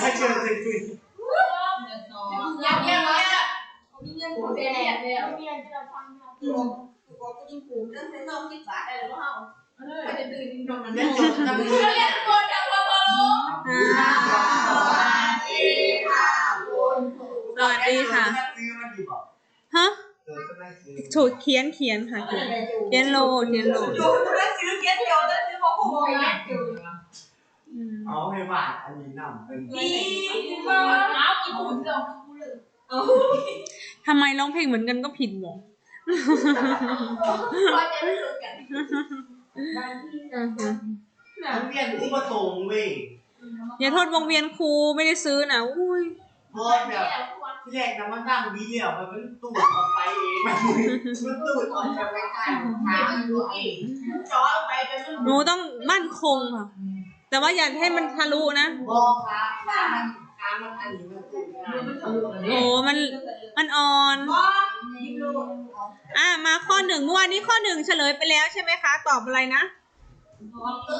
ไม่เชื่อจริงอยากเรียนว่ามีเงินผมเรียนเนี่ยเรียนที่เราฟังค่ะคือบอกก็ยิ่งกูเรื่องเส้นนอกที่บาทอะไรก็เอาไปจะตื่นตรงนั้นไม่จบนะมึงเรียนโคตรจังว่าบอลอ่าสวัสดีค่ะซื้อมันดีป่ะฮะเออก็ได้ซื้อถูกเขียนเขียนค่ะเขียนเขียนโลเขียนโลดูแล้วซื้อเกียร์เดียวแล้วซื้อของผมเนี่ยอยู่อืม เอาให้บาทอันนี้น้ำเป็นดีเออน้ำอีบุญเดียวกูเลยทำไมร้องเพลงเหมือนกันก็ผิดหมดพอจะได้รู้กันอือฮึมันเรียนอุปสงเว้ยอย่าโทษวงเวียนครูไม่ได้ซื้อนะอุ้ยเพราะแบบที่แรกนะมันตั้งดีเดียวมันเป็นตูดออกไปเองมันมันตูดออกจากไม่ได้ทางมันดูเองจ่อไปเป็นหนูต้องมั่นคงค่ะ แต่ว่าอย่าให้มันทะลุนะบอกครับว่ามันขามันอันนี้มันตูดงานโอ้มันมันอ่อนบ้ายิงลูกอ่ามาข้อหนึ่งเมื่อวานนี้ข้อหนึ่งเฉลยไปแล้วใช่ไหมคะ ตอบอะไรนะ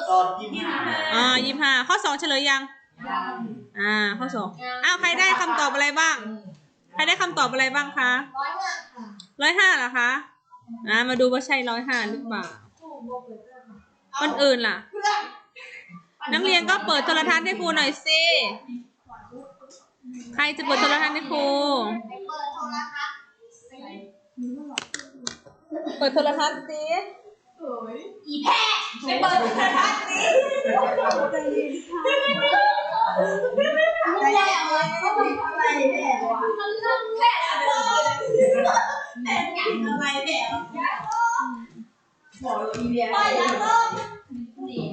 ตอนยี่ห้าอ่ายี่ห้าข้อสองเฉลยยังอ่าข้อสองอ้าวใครได้คำตอบอะไรบ้าง ใครได้คำตอบอะไรบ้างคะร้อยห้าค่ะร้อยห้าเหรอคะอ่ามาดูว่าใช่ร้อยห้าหรือเปล่าคนอื่นล่ะเพื่อ นนักเรียนก็เปิดโทรทัศน์ให้ครูหน่อยสิ ใครจะเปิดโทรทัศน์ให้ครูไปเปิดโทรทัศน์เปิดโทรทัศน์สิอีแพ้ไปเปิดโทรทัศน์สิแย่ว่ะเขาทำอะไรแย่ว่ะมันเรื่องแค่อะไรแม่งานอะไรแย่ว่ะบอกเลยอีเดียไปแล้วก็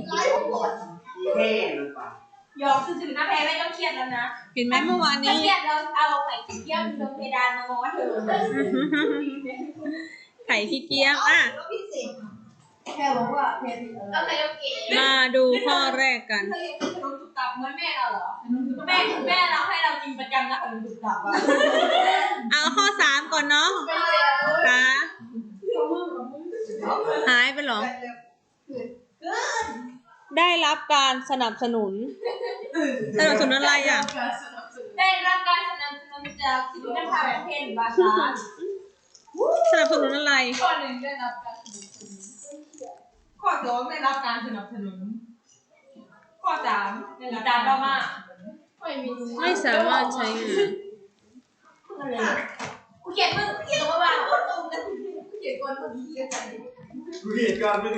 ไล่ผมก่ อนอีเท่หรือเปล่ายอมซื่อๆนะแพ้ไม่ต้องเครียดแล้วนะเห็นไหมเมื่อวานถ้านี้ เครียดเราเอาไข่เยี่ยมลงเพดานมามองว่าเธอไข่ขี้เกียจอะก็พิเศษแค่บอกว่าเพจก็เคยเก๋มาดูข้อแรกกัน เคยขนมตุกตับเหมือนแม่เราเหรอแม่แม่เราให้เรากินประจำนะขนมตุกตับอะเอาข้อสามก่อนเนาะไปเลยคะหายไปเหรอ ได้รับการสนับสนุน สนับสนุนอะไรอะ ได้รับการสนับสนุนจากสิรินภาพเพนบาชาสนับสนุนอะไร ข้อหนึ่งได้รับการสนับสนุน ข้อสองได้รับการสนับสนุน ข้อสามได้รับการเรามาไม่มีไม่สามารถใช้งานกูเขียนมึงกูเขียนมาบ้างกูตรงกันกูเขียนก่อนมึงเขียนใจกูเรียนก่อนมึง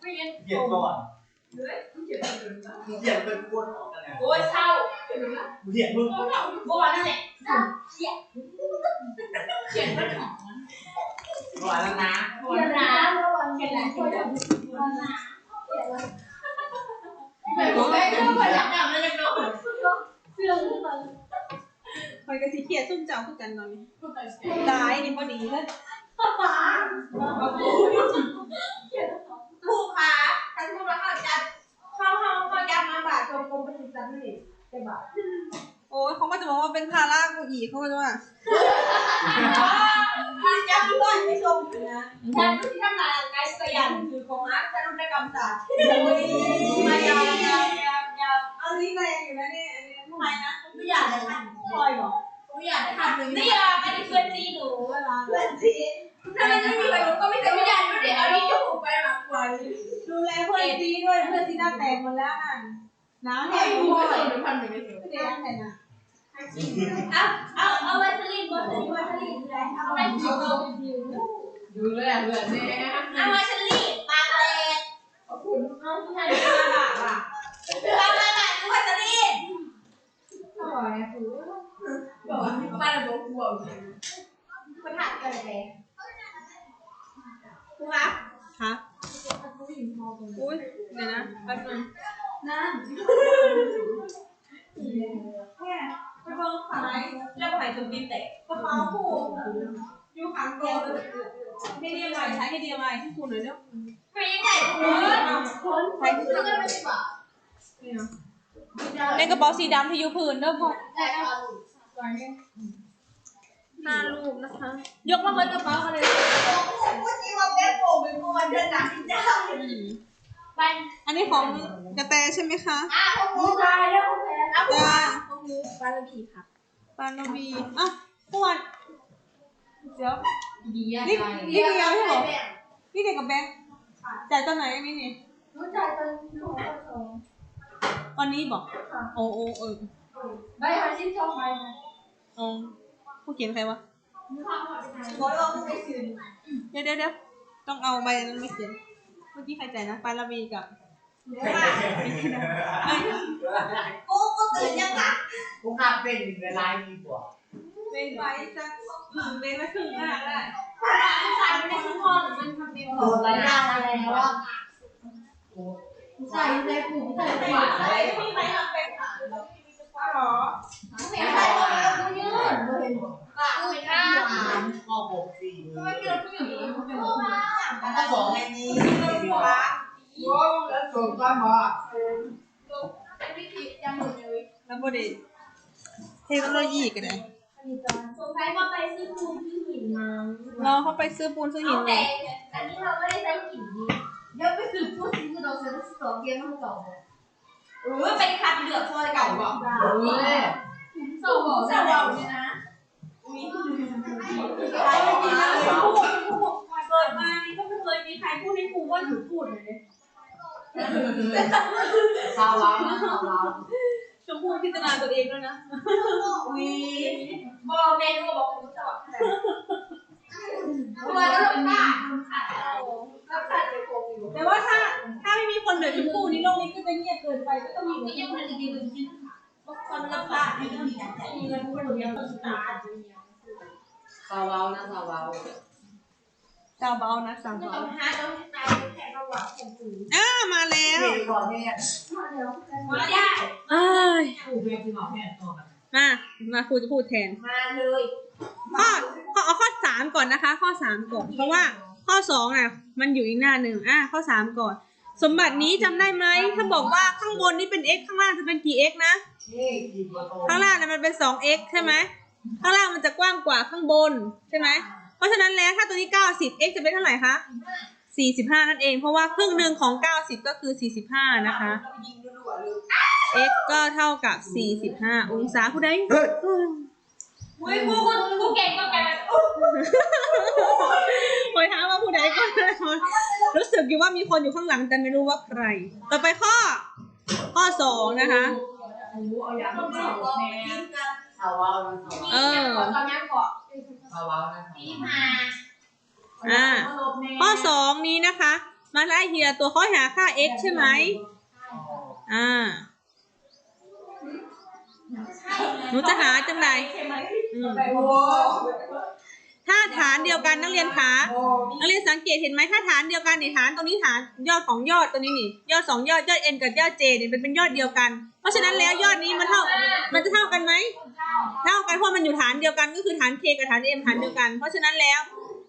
ไม่งั้นเรียนก่อน เฮ้ยกูเขียนอะไรกันบ้างเรียนเป็นกวนออกกันแล้วโอ้ยเศร้าเขียนอะไรกูเรียนมึงเศร้าเมื่อวานนั่นแหละเขียนเขียนไม่ถูกก่อนแล้วนะเขียนนะเมื่อวานเขียนอะไรเขียนอะไรไม่ผมไม่รู้ว่าอยากทำอะไรกันเนาะคอยกระสีเขียดซุ่มเจ้าคือกันตอนนี้ตายนี่พอดีเลยผู้ค้าท่านผู้มาเข้าจัดเข้าเข้าเข้าจัดมาบาทชมกรมประชาสัมพันธ์จะบาทโอ้ยเขาก็จะบอกว่าเป็นภาระกูอีกเขาก็จะว่าจัดด้วยไม่ชมนะท่านที่ทำงานไกด์สยันคือของอาร์ตธนุนกรรมศาสต กหมดแล้วน่ะน้ำไม่แห้งรู้หมว่าดใส่เป็นพันหนึ่งไม่ถึงเสียงแต่น่ะเอาเอาเอาวัสลีนวัสลีนวัสลีนอะไรเอาอะไรเอาเอาดูเลยอะเบื่อเนี่ยเอาวัสลีนปากแตกขอบคุณน้องชายปากอะปากอะไรดูวัสลีนอร่อยอะคือบอกว่าบ้านเราบอกกลัวคนหัดกันเลยครูคะคะอุ้ยเดี๋ยวนะแป๊บนึง นั่นแค่ไปเบิ่งขายแล้วขายจนตีนแตกกระเป๋าคู่อยู่ข้างโต๊ะให้ดีไวใช้ให้ดีไวให้ครูหน่อยเนาะไม่ได้คุณใช้ให้ก็ไม่ได้บอกในกระเป๋าสีดำที่อยู่พื้นเด้อพ่อแต่ตอนห้าลูกนะคะ ยกมาไว้กระเป๋ากันเลยพูดจริงว่าแม่โป่งเป็นคนเดินหนักที่เจ้า บ้านอันนี้ของกระแตใช่ไหมคะอ้าวครูชายแล้วแพ้น้ำจ้าตรงนี้ปลาระบีค่ะปานบีอะเมื่อวานเดี๋ยว ดีอะรีบใจรีบเดียวใช่ไหมพี่เด็กกับแบงค์จ่ายตอนไหนนี่นี่รู้ใจตอนที่หัวสองวันนี้บอกโอ้โอ้เออใบหาชิ้นชอบไหมอ๋อผู้เขียนใครวะร้อยเราไม่คืนเดี๋ยวเดี๋ยวเดี๋ยวต้องเอาใบนั้นไม่เขียนเมื่อกี้ใครจ่ายนะปานบีกับเอ้ยโอ้ก็ตื่นยังอะกูข้าเป็นเวลาดีกว่าเป็นไว้สักครึ่งเป็นไว้ครึ่งหน้าได้ผู้ชายไม่ได้ขึ้นห้องมันทำเดียวโดนระยะอะไรวะใส่ในผูกใส่ในหวานอะไรที่ไหนทำเป็นค่ะหรอไม่ใช่เราเยอะเลยอะไม่ได้ข้อหกสี่ทำไมเราผู้หญิงมันเป็นผู้ว่าข้อสองในนี้ดีกว่า แล้วส่งก็บอกเป็นวิธียังหมดเลยแล้วโมเดลเทคโนโลยีกันเลยสงสัยว่าไปซื้อปูนที่หินมาเราเข้าไปซื้อปูนซื้อหินแต่เลยอันนี้เราไม่ได้ใช้หินนี่เดี๋ยวไปซื้อปูนที่เราซื้อสองเกียร์มาต่อหรือว่าเป็นคันเหลือกซอยเก่าบอกเออสองบอกสองบอกเนี่ยนะมีผู้ดูใครจริงๆแล้วผู้ผู้เกิดมานี่ก็ไม่เคยมีใครพูดให้ครูว่าหนูพูดเลย สาวเราสาวเราชมพู่พิจารณาตัวเองแล้วยนะวีบอกเมนูบอกคุณสอนตัวแล้วลงมาแล้วขาดไปโกงอยู่แต่ว่าถ้าถ้าไม่มีคนเหนือชมพู่นี่โลกนี้ก็จะเงียบเกินไปก็ต้องมีนี่ยังไม่ได้ดีเลยจริงคนลำบากนี่ก็มีแต่มีเงินคนเดียวต้องตายสาวเรานะสาวเรา ดาวเบานะสามต้เบาองหาต้องตายแข่งระหว่างคนอื่นอ่ามาแล้วเด็กก่อนเนี่ยมาได้เอ้ยกูเป็นที่หมอแพทย์ตัวมามาครูจะพูดแทนมาเลยข้อข้อเอาข้อสามก่อนนะคะ ข้อสามก่อน เพราะว่าข้อสองน่ะ มันอยู่อีกหน้าหนึ่งอะข้อสามก่อน สมบัตินี้จำได้ไหมถ้าบอกว่าข้างบนนี่เป็น x ข้างล่างจะเป็นกี่ x นะ นี่กี่ตัวโตข้างล่างเนี่ยมันเป็น 2x ใช่ไหม ข้างล่างมันจะกว้างกว่าข้างบนใช่ไหม เพราะฉะนั้นแล้วถ้าตัวนี้ 90 x จะเป็นเท่าไหร่คะ 45 นั่นเอง เพราะว่าครึ่งหนึ่งของ 90 ก็คือ 45 นะคะ x ก็เท่ากับ 45 องศาผู้ใดเฮ้ยอุ้ยกูคนกูเก่งก็แกคอยถามว่าผู้ใดก็ได้รู้สึกอยู่ว่ามีคนอยู่ข้างหลังแต่ไม่รู้ว่าใคร ต่อไปข้อ ข้อสองนะคะเอาอ รานะสาวเออตอนนี้เกาะสาวเรานะที่มาอ่าข้อสองนี้นะคะ มาไล่ทีละตัวข้อหาค่า x ใช่ไหมอ่าหนูจะหาจังไดอืม ถ้าฐานเดียวกันนักเรียนขานักเรียนสังเกตเห็นไหมถ้าฐานเดียวกันนี่ฐานตรงนี้ฐานยอดของยอดตัวนี้นี่ยอดสองยอดยอด n กับยอด j เนี่ยเป็นเป็นยอดเดียวกัน เพราะฉะนั้นแล้วยอดนี้มันเท่ามันจะเท่ากันไหมเท่ากันเพราะมันอยู่ฐานเดียวกันก็คือฐาน k กับฐาน m ฐานเดียวกัน เพราะฉะนั้นแล้ว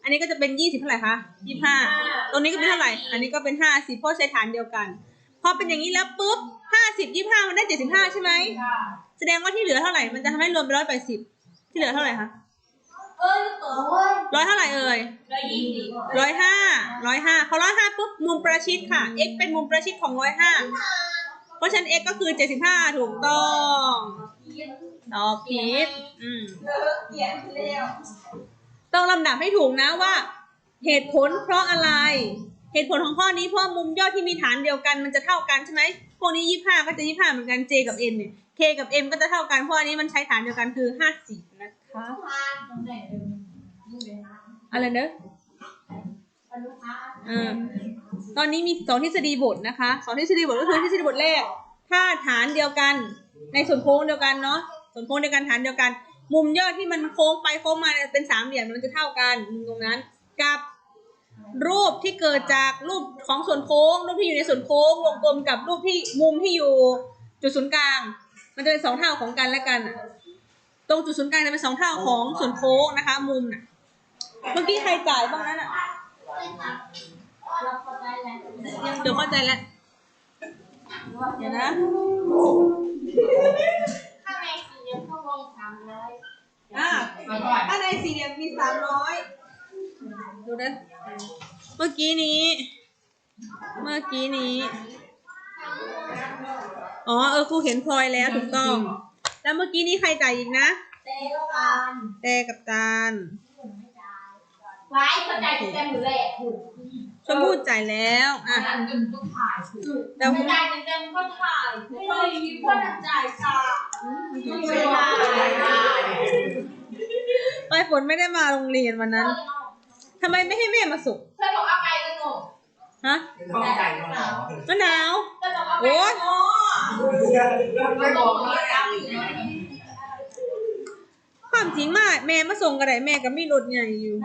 อันนี้ก็จะเป็นยี่สิบเท่าไหร่คะยี่ห้าตรงนี้ก็เป็นเท่าไหร่ อันนี้ก็เป็นห้าสิบเพราะใช้ฐานเดียวกัน พอเป็นอย่างนี้แล้วปุ๊บห้าสิบยี่ห้ามันได้เจ็ดสิบห้าใช่ไหมแสดงว่าที่เหลือเท่าไหร่มันจะทำให้รวมเป็นร้อยแปดสิบที่เหลือเท่าไหร่คะ เอ้ยตัวเว้ยร้อยเท่าไหร่เอ่ยร้อยยี่สิบร้อยห้าร้อยห้าพอร้อยห้าปุ๊บมุมประชิดค่ะ x เป็นมุมประชิดของร้อยห้าเพราะฉะนั้น x ก็คือเจ็ดสิบห้าถูกต้องตอบผิดอืมเลิกเกียนแล้วต้องลำดับให้ถูกนะว่า เหตุผลเพราะอะไร เหตุผลของข้อนี้เพราะมุมยอดที่มีฐานเดียวกันมันจะเท่ากันใช่ไหมพวกนี้ยี่ห้าก็จะยี่ห้าเหมือนกัน j กับ n เนี่ย k กับ m ก็จะเท่ากันเพราะอันนี้มันใช้ฐานเดียวกันคือห้าสิบนะคะ ตำแหน่งเดิมนี่เลยนะอะไรเนอะลูกค้าเออตอนนี้มีสองทฤษฎีบทนะคะสองทฤษฎีบทก็คือทฤษฎีบทแรก ถ้าฐานเดียวกัน ในส่วนโค้งเดียวกันเนาะส่วนโค้งเดียวกันฐานเดียวกัน มุมยอดที่มันโค้งไปโค้งมาเนี่ยเป็นสามเหลี่ยมมันจะเท่ากันมุมตรงนั้นกับรูปที่เกิดจากรูปของส่วนโค้ง รูปที่อยู่ในส่วนโค้งวงกลมกับรูปที่มุมที่อยู่จุดศูนย์กลาง มันจะเป็นสองเท่าของกันและกันอะ ตรงจุดศูนย์กลางจะเป็นสองเท่าของส่วนโค้งนะคะ มุมน่ะเมื่อกี้ใครจ่ายบ้างนั้นอะเราเข้าใจแล้วเดี๋ยวเข้าใจแล้วเดี๋ยวนะข้างในสี่เหลี่ยมข้างบนสามร้อยอ่ามาก่อนถ้าในสี่เหลี่ยมมีสามร้อยดูนะเมื่อกี้นี้ เมื่อกี้นี้เอ๋อเออครูเห็นพลอยแล้วถูกต้อง แล้วเมื่อกี้นี้ใครจ่ายอีกนะ เต้ก็การแต่กับตาลไว้เข้าใจกูเต็มอยู่เลยถูกชมพู่จ่ายแล้วอะอันเงินก็ถ่ายถูกแต่ไม่ได้เต็มก็ถ่ายไม่เคยมีคนจ่ายจ้าไม่ได้ไปฝนไม่ได้มาโรงเรียนวันนั้นทำไมไม่ให้แม่มาส่งเธอบอกเอาไปกันหนูฮะต้องใจมันหรอมะนาวเธอบอกเอาไปโอ๊ยไม่บอกว่า ความจริงมากแม่มาส่งกระไดแม่ก็มีรถใหญ่อยู่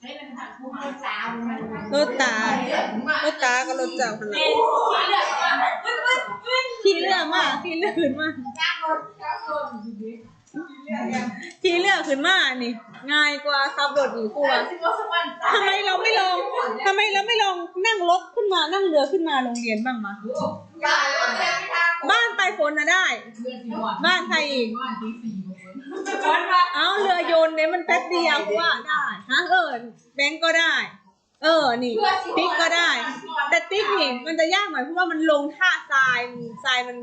ให้เป็นผักผู้ให้สาวรถตารถตาก็รถเจ้าขนาดเป็นสีเหลืองอะขี่เรือมากขี่เรือขึ้นมาจ้างรถจ้างรถขี่เรือขึ้นมานี่ ง่ายกว่าขับรถอีกกว่าสิบวันสักวันทำไมเราไม่ลองทำไมเราไม่ลองนั่งรถขึ้นมานั่งเรือขึ้นมาโรงเรียนบ้างมาบ้านไปฝนนะได้ บ้านใครอีกวันมาเอาเรือโยนเนี่ยมันแป๊บเดียวว่าได้ฮะเออแบงก์ก็ได้ เออนี่ติ๊กก็ได้ แต่ติ๊กนี่มันจะยากหน่อยเพราะว่ามันลงท่าทรายทรายมัน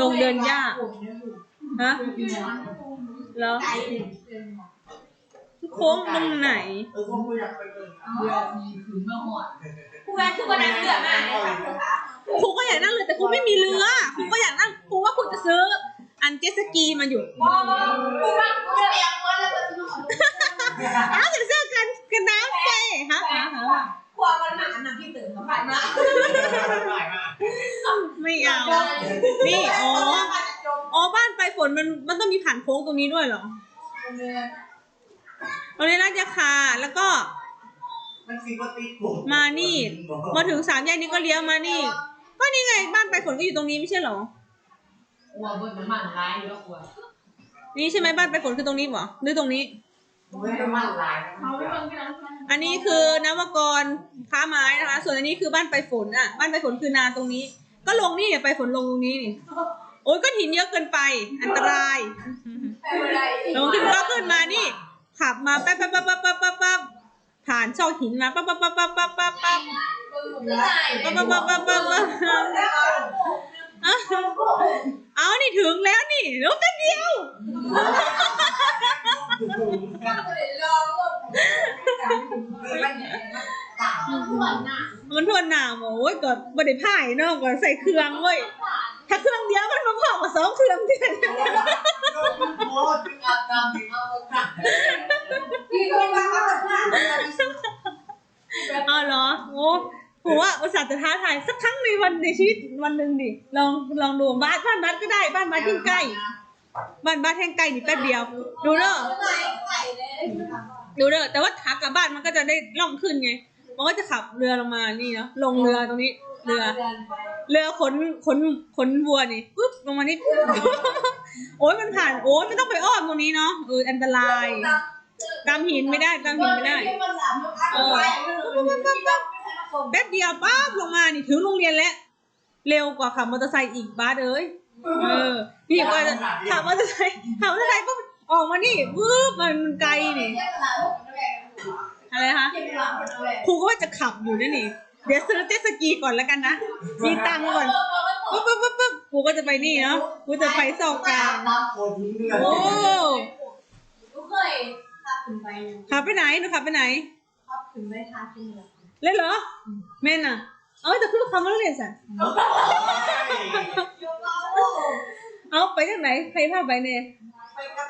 ลงเดินยาก ฮะเหรอโค้งตรงไหนเออผมอยากไปเดินผู้แม่คือวันนั้นเดือดมากเลยค่ะครูก็อยากนั่งเรือแต่ครูไม่มีเรือครูก็อยากนั่งครูว่าครูจะซื้อ อันเจตสกีมาอยู่พ่อผู้ว่าผู้เรียนวันแล้วก็สนุกอ้าวจะเสื้อกันกันน้ำไปฮะฮะฮะกลัวมันหนักน้ำที่ตื่นมาผ่านมา ไม่เอา นี่อ๋ออ๋อบ้านไปฝนมันมันต้องมีผ่านโค้งตรงนี้ด้วยเหรอตรงนี้ราชคาแล้วก็ มันซีว่าติดผมมานี่ มาถึงสามแยกนี้ก็เลี้ยวมานี่ ก็นี่ไงบ้านไปฝนก็อยู่ตรงนี้ไม่ใช่เหรอกลัวเบิดน้ำมันร้ายอยู่แล้วกลัว นี่ใช่ไหมบ้านไปฝนคือตรงนี้เหรอหรือตรงนี้ ไม่ได้มันลายเขาไม่ฟังกันอันนี้คือนวกรค้าไม้นะคะ ส่วนอันนี้คือบ้านไปฝนอะ บ้านไปฝนคือนาตรงนี้ ก็ลงนี่เนี่ยไปฝนลงตรงนี้นี่ โอ้ยก็หินเยอะเกินไป อันตรายอะไรลงขึ้นก็ขึ้นมานี่ ขับมาแป๊บแป๊บแป๊บแป๊บแป๊บแป๊บแป๊บผ่านช่องหินมาปั๊บปั๊บปั๊บปั๊บปั๊บปั๊บปั๊บได้ปั๊บปั๊บปั๊บปั๊บปั๊บปั๊บอะเอานี่ถึงแล้วนี่แล้วแป๊บเดียว มันทวนหนามโอ้ยก็บ่ได้พ่ายเนาะก็ใส่เครื่องเว้ยถ้าเครื่องเดียวมันมาพอกกับสองเครื่องเดียวโอ้ถึงอาบน้ำถึงเอาเอาเหรอโอ้ผมว่าอุตส่าห์จะท้าทายสักครั้งในวันในชีวิตวันหนึ่งดิลองลองดูบ้านบ้านบ้านก็ได้บ้านบ้านที่ใกล้ บ้านบ้านแห่งใกล้นี่แป๊บเดียว ดูเด้อดูเด้อแต่ว่าขากลับบ้านมันก็จะได้ล่องขึ้นไง มันก็จะขับเรือลงมานี่เนาะลงเรือตรงนี้ เรือ เรือขนขนขนวัวนี่ปุ๊บลงมานี่โอ้ยมันผ่านโอ้ยไม่ต้องไปอ้อมตรงนี้เนาะเอออันตรายกำหินไม่ได้กำหินไม่ได้แป๊บเดียวปั๊บลงมานี่ถึงโรงเรียนแล้วเร็วกว่าขับมอเตอร์ไซค์อีกบ้าสเอ้ย เออนี่ก็จะขับมอเตอร์ไซค์ขับมอเตอร์ไซค์ปุ๊บออกมานี่ปุ๊บมันไกลนี่อะไรนะคะครูก็ว่าจะขับอยู่นี่นี่เดี๋ยวซื้อเจ็ตสกีก่อนแล้วกันนะมีตังค์ก่อนปุ๊บปุ๊บปุ๊บปุ๊บครูก็จะไปนี่เนาะครูจะไปซอกกลางน้ำคนเรือโอ้กูเคยขับถึงไปขับไปไหนหนูขับไปไหนขับถึงไปทาที่เหนือเล่นเหรอแม่นอะ เอาแต่คือคำว่าเรียนสันเอาไปทางไหนใครพาไปเนี่ยไปกับ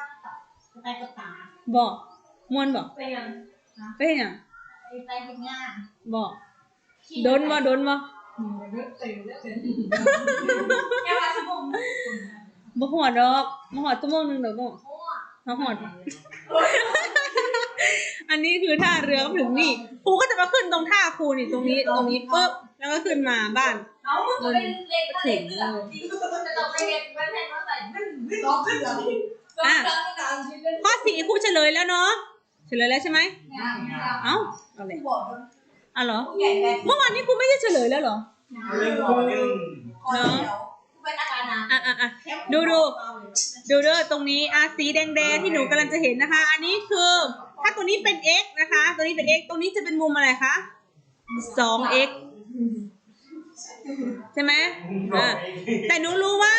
ไปกับตาบอกมวนบอกไปยังไปเห็นยังไปทำงานบอกโดนบ่โดนบ่แค่ว่าชั่วโมงบ่หอดดอกบ่หอดชั่วโมงหนึงดอกบ่มาหอด อันนี้คือท่าเรือถึงนี่ครูก็จะมาขึ้นตรงท่าครูนี่ตรงนี้ตรงนี้ปุ๊บแล้วก็ขึ้นมาบ้านเอามึงเป็นเล็กเล็กเสือดีจะต้องไปเห็นมันแทนว่าใส่มันต้องเสือต้องเสือตามชิ้นเป็นข้อสี่ครูเฉลยแล้วเนาะเฉลยแล้วใช่ไหมเอ้าเอาเลยอกอะเหรอเมื่อวานนี้ครูไม่ได้เฉลยแล้วเหรอเรื่องก่อนอเนาการน้ อะอะอะ ดูดู ดูเด้อตรงนี้อะสีแดงๆที่หนูกำลังจะเห็นนะคะ อันนี้คือ ถ้าตัวนี้เป็น x นะคะ ตัวนี้เป็น x ตรงนี้จะเป็นมุมอะไรคะสอง x ใช่ไหมอ่าแต่หนูรู้ว่า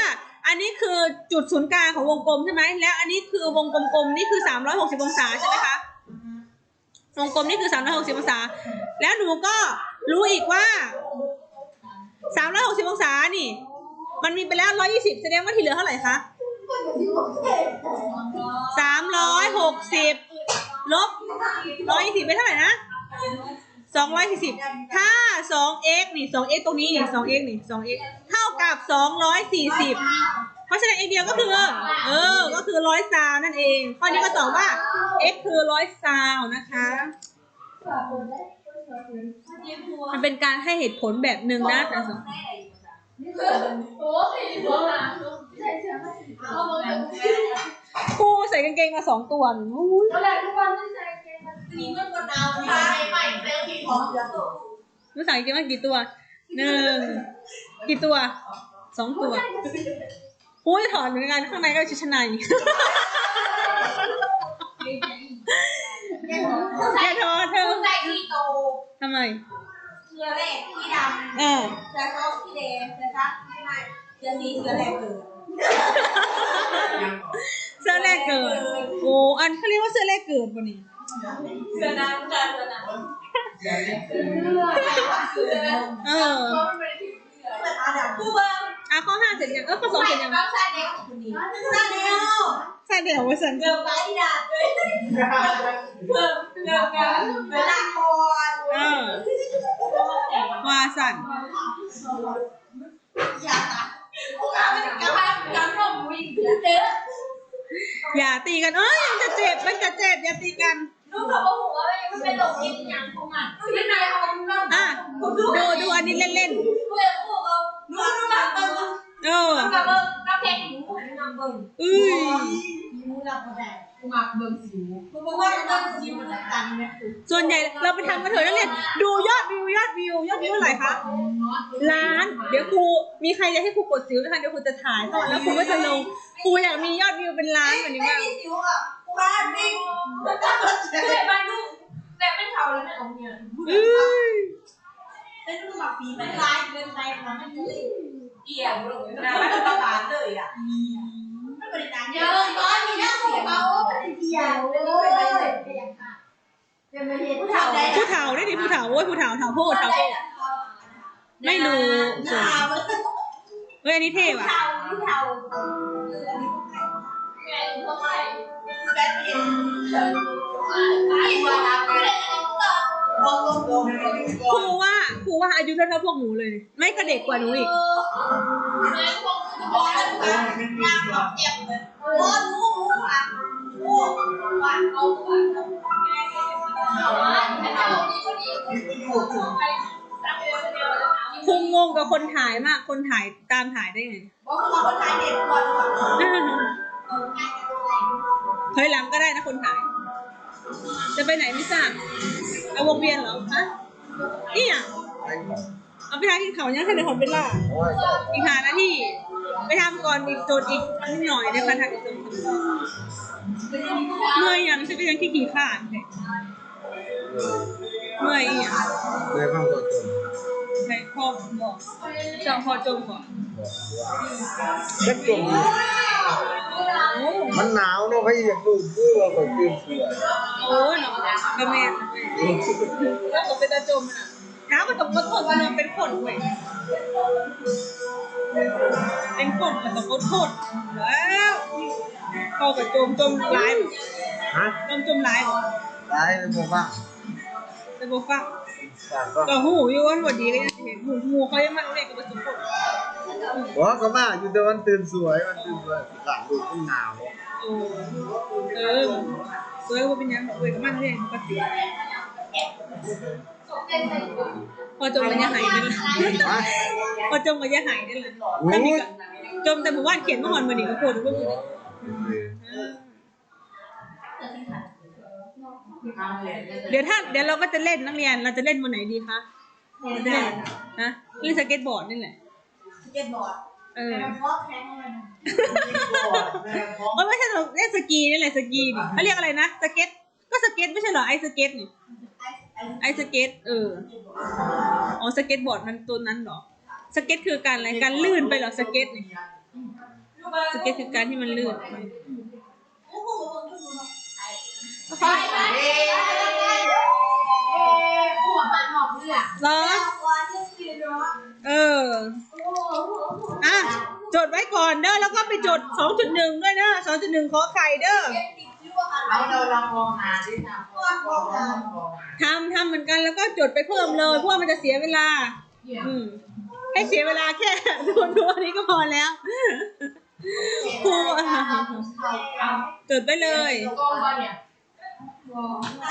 อันนี้คือจุดศูนย์กลางของวงกลมใช่ไหม แล้วอันนี้คือวงกลมๆนี่คือ 360 องศาใช่ไหมคะ วงกลมนี่คือ 360 องศา แล้วหนูก็รู้อีกว่า 360 องศานี่ มันมีไปแล้ว120แสดงว่าที่เหลือเท่าไหร่คะ360ลบ120ไปเท่าไหร่นะ240ถ้า 2x นี่ 2x ตรงนี้นี่ 2x นี่ 2x เท่ากับ240เพราะฉะนั้น x เดียวก็คือ เออ ก็คือร้อยซาวนั่นเอง ข้อนี้ก็ตอบว่า x คือร้อยซาวนะคะ มันเป็นการให้เหตุผลแบบหนึ่งนะแต่ กว่าครูใส่กางเกงมาสองตัวหนูอุ้ยแล้วแหละทุกวันที่ใส่เกงมันสีมันก็ดาวใส่ใหม่เซลล์ที่ของเดือดหนูใส่กางเกงมากี่ตัวหนึ่งกี่ตัวสองตัวอุ้ยถอดเหมือนกันข้างในก็ชุดชั้นในอย่าถอดเธอใส่ที่โตทำไมเสื้อแรกที่ดเออำเสื้อส้มที่แดงเสื้อซักที่ไหนเสื้อสีเสื้อแรกเกิดเสื้อแรกเกิด โอ้อันเขาเรียกว่าเสื้อแรกเกิดปะนี่เสื้อน้ำเสื้อเสื้อน้ำเออผู้เบิ้งอะข้อห้าเสร็จยังเออข้อสองใส่เสร็จยังน้ำชาแดงคนนี้ชาแดงใช่เดี๋ยวไว้สันเกือบไปดาบเลยเกือบเกือบกันเวลาก่อนเออว่า สันอย่าตัดกระพันกระพงวิ่งเด้ออย่าตีกันเอ้ยมันจะเจ็บมันจะเจ็บอย่าตีกันลูกเขาบอกว่ามันเป็นหลงกินอย่างของมันที่นายเอาเรื่องอะดูดูอันนี้เล่นเพื่อนพวกเราดูดูนับเบิ้งๆเออนับเบิ้งนับเพลงหนูนับเบิ้งอุ้ยหนูนับแดงกู มักเบิ่งสิวคุณบอกว่านับยิ้มมันตันเนี่ยส่วนใหญ่เราไปทำกันเถอะนักเรียนดูยอดวิวยอดวิวยอดวิวเท่าไหร่คะล้าน เดี๋ยวครูมีใครจะให้ครูกดสิวไหมคะเดี๋ยวครูจะถ่ายทอดแล้วครูก็จะลงครูอยากมียอดวิวเป็นล้านแบบนี้ไม่บ้างมีสิวอะบ้านวิ่งคือบ้านลูกแบบไม่เขาเลยไม่ของเนี่ยอุ้ยเป็นลูกหลับปีเป็นลายเป็นลายของมันเลยเกี่ยวเลยนะไม่ต้องประกาศเลยอะไม่ บริการเยอะตอนนี้เนี่ยของเขาเป็นเกี่ยวเลยผู้ชายได้ผู้เฒ่าได้ดิผู้เฒ่าโอ้ยผู้เฒ่าเฒ่าโพดเฒ่าโพดไม่รู้ส่วนเฮ้ยอันนี้เท่ว่ะผู้เทาแกตัวใครแกเห็นไอ้ว่า ครูว่าครูว่าอายุเท่าๆพวกหนูเลย ไม่ก็เด็กกว่าหนูอีกแม่พวกจะบอกให้ลูกค้ายางหลอกเจ็บเลยโอ้รู้รู้ค่ะโอ้ว่าเอาว่าเอาไม่เอาดีก็ดีไปตั้งเดียวเดียวแล้วครูงงกับคนถ่ายมาก คนถ่ายตามถ่ายได้ไงบอกว่าคนไทยเด็กกว่าก่อนเออง่ายกันเลยถอยหลังก็ได้นะคนถ่าย จะไปไหนไม่ทราบ เอาวงเวียนเหรอฮะนี่อะเอาไปทานกินเขาวยังแค่ในคอนเวลล่าอีกหานาทีไปทำก่อนอีกโจทย์อีกนิดหน่อยในการทำอีกโจทย์เมื่อยยังจะไปยังขี้ขี้ข้านแท้เมื่อยอีกอะเคยฟังตัวตนใช่พ่อบอกจองพอจงก่อนก็จม มันหนาวเนาะพี่อยากดูเพื่อคนตื่นสวยโอ้ยเนาะกระแมนแล้วผมเป็นตาจมอะน้ำมันต้องกดทนมันยังเป็นคนเว้ยเป็นคนมันต้องกดทนแล้วพอกับจมจมหลายฮะจมจมหลายบ่ตายไปบอกว่าแต่บ่ฟังฝาก็หูอยู่ว่าบ่ดีก็ยังเห็นหูหูเขายังมาเรียกกับสุคน บอกก็มาอยู่แต่วันตื่นสวยวันตื่นสวยหลังดูมันหนาวโอ้เออสวยว่าเป็นยังสวยก็มันเรียปกติพอจมมันยังหายได้เลยพอจมมันยังหายได้เลยตอนนี้ก็จมแต่หมู่าเขียนเมื่อวานมื้อนี้ก็โคตรเพิ่นเลยเดี๋ยวถ้าเดี๋ยวเราก็จะเล่นนักเรียนเราจะเล่นวันไหนดีคะเราจะเล่นนะเล่นสเก็ตบอร์ดนี่แหละ ก็ตบอร์ดเออเพราะแข็งเลยเออไม่ใช่เราเล่นสกีนี่แหละสกีนี่เขาเรียกอะไรนะสเก็ตก็สเก็ตไม่ใช่เหรอไอสเก็ตนี่ไอ้ไอ้ไอสเก็ตเอออ๋อสเก็ตบอร์ดมันตัวนั้นเหรอสเก็ตคือการอะไรการลื่นไปเหรอสเก็ตนี่สเก็ตคือการที่มันลื่นไปไปไปหัวมันหอกเรือเหรอเออ จด 2.1 ด้วยนะ 2.1 ขอไข่เด้อเอาเราลองมองหาดิค่ะมองมองมองทำทำเหมือนกันแล้วก็จดไปเพิ่มเลยเพราะว่ามันจะเสียเวลา อืมให้เสียเวลาแค่ทวนตัวนี้ก็พอแล้วครูอะจดไปเลยกองว่าเนี่ย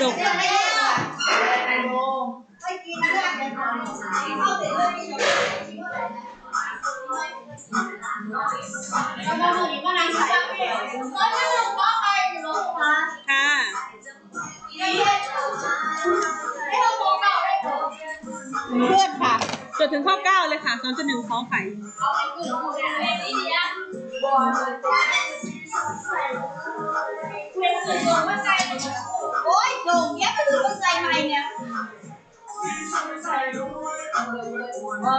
จบไอ้โมไม่กินเลือดเลยนะเข้าเสร็จเลยไม่ยอมกิน ค่ะให้เราโมเก่าได้ผเพื่อนค่ะ จดถึงข้อเก้าเลยค่ะ2.1ขอไข่เอาไปขึ้นหูเนี่ยนี่ดีอะบอลเป็นสื่อตัวว่าใจโอ้ยโด่งเนี้อคนใจใหม่เนี่ยอ๋อ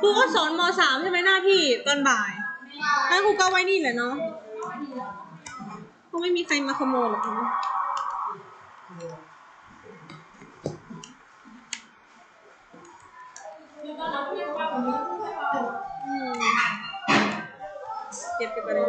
ครูก็สอนมสามใช่ไหมหน้าที่ตอนบ่ายแล้วครูก็ไว้นี่แหละเนาะคงไม่มีใครมาขโมยหรอกเนาะอื कैसे करें